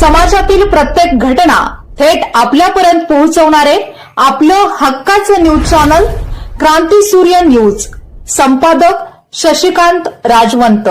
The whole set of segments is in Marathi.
समाजातील प्रत्येक घटना थेट आपल्यापर्यंत पोहोचवणारे आपलं हक्काचं न्यूज चॅनल क्रांती सूर्य न्यूज. संपादक शशिकांत राजवंत.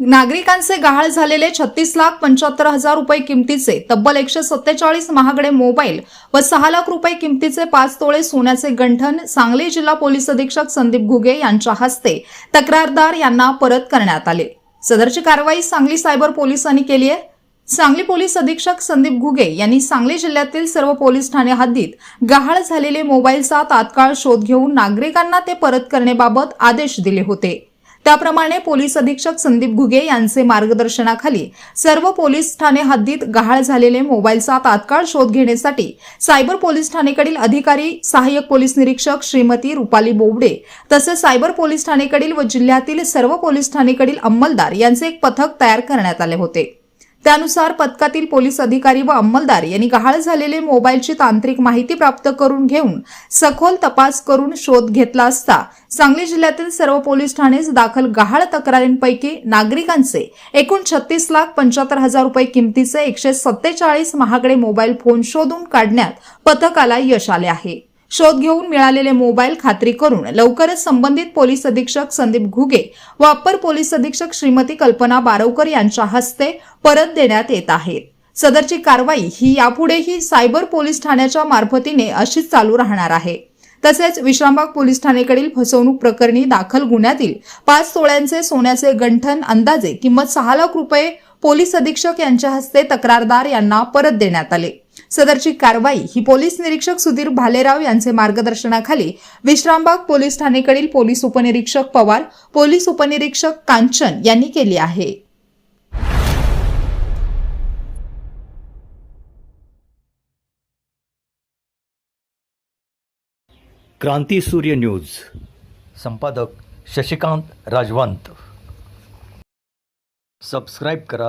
नागरिकांचे गहाळ झालेले छत्तीस लाख पंच्याहत्तर हजार रुपये किमतीचे तब्बल एकशे सत्तेचाळीस महागडे मोबाईल व सहा लाख रुपये किमतीचे पाच तोळे सोन्याचे गंठन सांगली जिल्हा पोलीस अधीक्षक संदीप घुगे यांच्या हस्ते तक्रारदार यांना परत करण्यात आले. सदरची कारवाई सांगली सायबर पोलिसांनी केली आहे. सांगली पोलीस अधीक्षक संदीप घुगे यांनी सांगली जिल्ह्यातील सर्व पोलीस ठाणे हद्दीत गहाळ झालेले मोबाईलचा तात्काळ शोध घेऊन नागरिकांना ते परत करण्याबाबत आदेश दिले होते. त्याप्रमाणे पोलीस अधीक्षक संदीप घुगे यांचे मार्गदर्शनाखाली सर्व पोलीस ठाणे हद्दीत गहाळ झालेले मोबाईलचा तात्काळ शोध घेण्यासाठी सायबर पोलीस ठाणेकडील अधिकारी सहाय्यक पोलीस निरीक्षक श्रीमती रुपाली बोबडे तसेच सायबर पोलीस ठाणेकडील व जिल्ह्यातील सर्व पोलीस ठाणेकडील अंमलदार यांचे एक पथक तयार करण्यात आले होते. त्यानुसार पथकातील पोलीस अधिकारी व अंमलदार यांनी गहाळ झालेले मोबाईलची तांत्रिक माहिती प्राप्त करून घेऊन सखोल तपास करून शोध घेतला असता सांगली जिल्ह्यातील सर्व पोलीस ठाणेच दाखल गहाळ तक्रारींपैकी नागरिकांचे एकूण छत्तीस लाख पंच्याहत्तर हजार रुपये किमतीचे एकशे सत्तेचाळीस महागडे मोबाईल फोन शोधून काढण्यात पथकाला यश आले आहे. शोध घेऊन मिळालेले मोबाईल खात्री करून लवकरच संबंधित पोलीस अधीक्षक संदीप घुगे व अप्पर पोलीस अधीक्षक श्रीमती कल्पना बारवकर यांच्या हस्ते परत देण्यात येत आहेत सदरची कारवाई ही यापुढेही सायबर पोलीस ठाण्याच्या मार्फतीने अशीच चालू राहणार आहे. तसेच विश्रामबाग पोलीस ठाणेकडील फसवणूक प्रकरणी दाखल गुन्ह्यातील पाच तोळ्यांचे सोन्याचे गंठन अंदाजे किंमत सहा लाख रुपये पोलीस अधीक्षक यांच्या हस्ते तक्रारदार यांना परत देण्यात आले. सदरची कारवाई ही पोलीस निरीक्षक सुधीर भालेराव यांचे मार्गदर्शनाखाली विश्रामबाग पोलीस ठाणेकडील पोलीस उपनिरीक्षक पवार पोलीस उपनिरीक्षक कांचन यांनी केली आहे. क्रांती सूर्य न्यूज. संपादक शशिकांत राजवंत. सबस्क्राईब करा